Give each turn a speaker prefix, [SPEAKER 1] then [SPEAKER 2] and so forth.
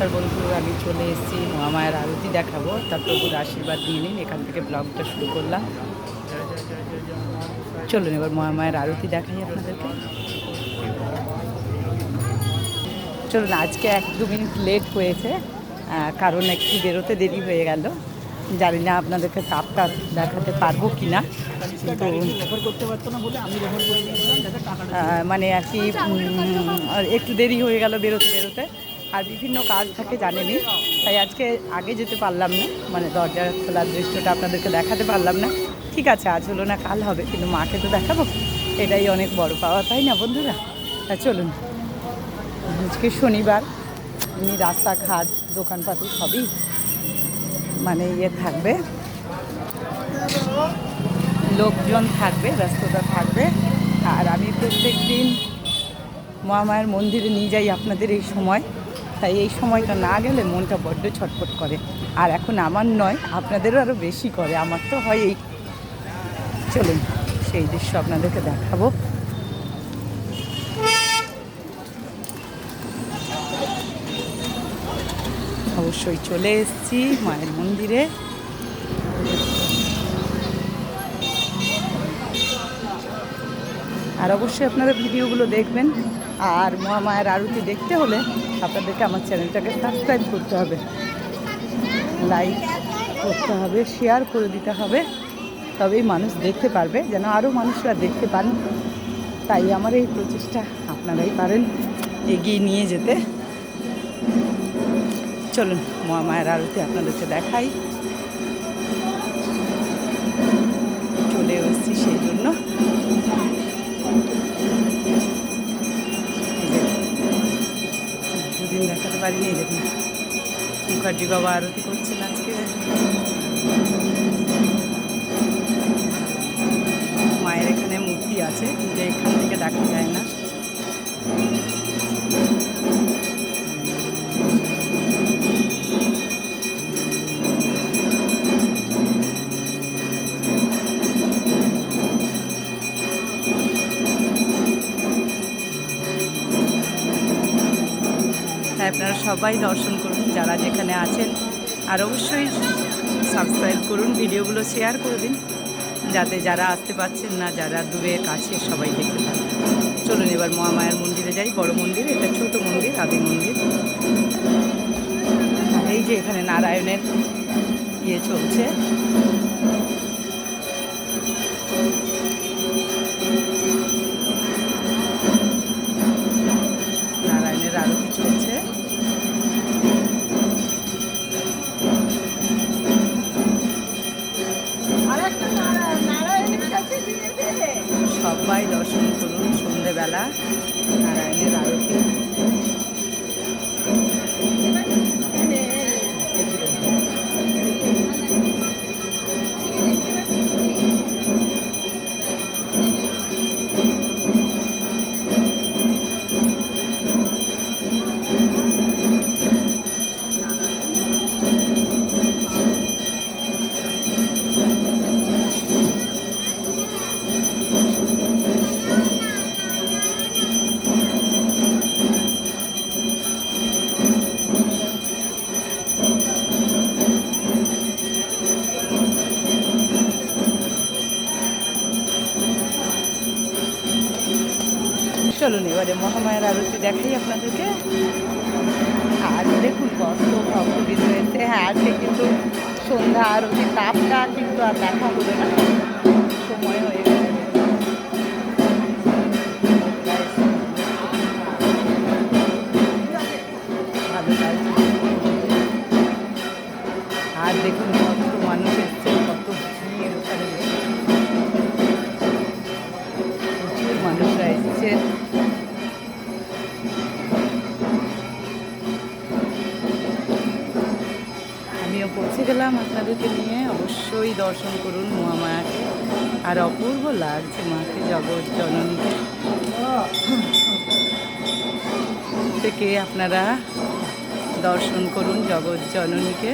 [SPEAKER 1] নমস্কার বন্ধু, আমি চলে এসেছি মহামায়ের আরতি দেখাবো। তার প্রভুর আশীর্বাদ নিয়ে নিন, এখান থেকে ব্লগটা শুরু করলাম। চলুন এবার মহামায়ের আরতি দেখাই আপনাদেরকে। চলুন, আজকে এক দু মিনিট লেট হয়েছে কারণ একটু বেরোতে দেরি হয়ে গেল। জানি না আপনাদেরকে তাপটা দেখাতে পারব কি না কিন্তু মানে আর কি একটু দেরি হয়ে গেল বেরোতে বেরোতে আর বিভিন্ন কাজ থাকে জানেনি তাই আজকে আগে যেতে পারলাম না মানে দরজা খোলার দৃশ্যটা আপনাদেরকে দেখাতে পারলাম না। ঠিক আছে, আজ হলো না, কাল হবে, কিন্তু মাকে তো দেখাবো। এটাই অনেক বড় পাওয়া, তাই না বন্ধুরা? তা চলুন, আজকে শনিবার এমনি রাস্তাঘাট দোকানপাতি সবই মানে ইয়ে থাকবে। লোকজন থাকবে, ব্যস্ততা থাকবে। আর আমি প্রত্যেক দিন মহামায়ের মন্দিরে নিয়ে যাই আপনাদের এই সময়। তাই এই সময়টা না গেলে মনটা বড্ড ছটফট করে। আর এখন আমার নয়, আপনাদেরও আরও বেশি করে। আমার তো হয় এই চলুন, সেই দৃশ্য আপনাদেরকে দেখাবো। অবশ্যই চলে এসেছি মায়ের মন্দিরে। আর অবশ্যই আপনারা ভিডিওগুলো দেখবেন। আর মহামায়ের আরতি দেখতে হলে আপনাদেরকে আমার চ্যানেলটাকে সাবস্ক্রাইব করতে হবে। লাইক করতে হবে শেয়ার করে দিতে হবে, তবেই মানুষ দেখতে পারবে, যেন আরও মানুষরা দেখতে পান। তাই আমার এই প্রচেষ্টা আপনারাই পারেন এগিয়ে নিয়ে যেতে। চলুন মহামায়ের আরতি আপনাদেরকে দেখাই। চলে এসেছি সেই জন্য। দুদিন দেখাতে পারিনি, এই দেখুন। মুখার্জি বাবা আরতি করছেন আজকে। মায়ের এখানে মূর্তি আছে, কিন্তু এখান থেকে দেখা যায় না। আপনারা সবাই দর্শন করুন, যারা যেখানে আছেন। আর অবশ্যই সাবস্ক্রাইব করুন, ভিডিওগুলো শেয়ার করে দিন, যাতে যারা আসতে পারছেন না, যারা দূরে কাছে সবাই দেখতে পান। চলুন এবার মহামায়ার মন্দিরে যাই, বড় মন্দির, এটা ছোট মন্দির, আদি মন্দির। এই যে এখানে নারায়ণের ইয়ে চলছে। দর্শন করুন সন্ধেবেলা। নারায়ণের আরতি চলুন, এবারে মহামায়ার আরতি দেখাই আপনাদেরকে। আর দেখুন, কত ভক্তবিদ রয়েছে হ্যাঁ আজকে কিন্তু সন্ধ্যা আরতি, তাপটা কিন্তু আর দেখা হলো না। সময় হয়ে গেছে। আর দেখুন, কত মানুষ এসছে, কত ভিড়। ওখানে প্রচুর মানুষরা এসছে। পৌঁছে গেলাম আপনাদেরকে নিয়ে। অবশ্যই দর্শন করুন মহামায়াকে। আর অপূর্ব লাগছে মাকে, জগৎ জননীকে। থেকে আপনারা দর্শন করুন জগৎ জননীকে।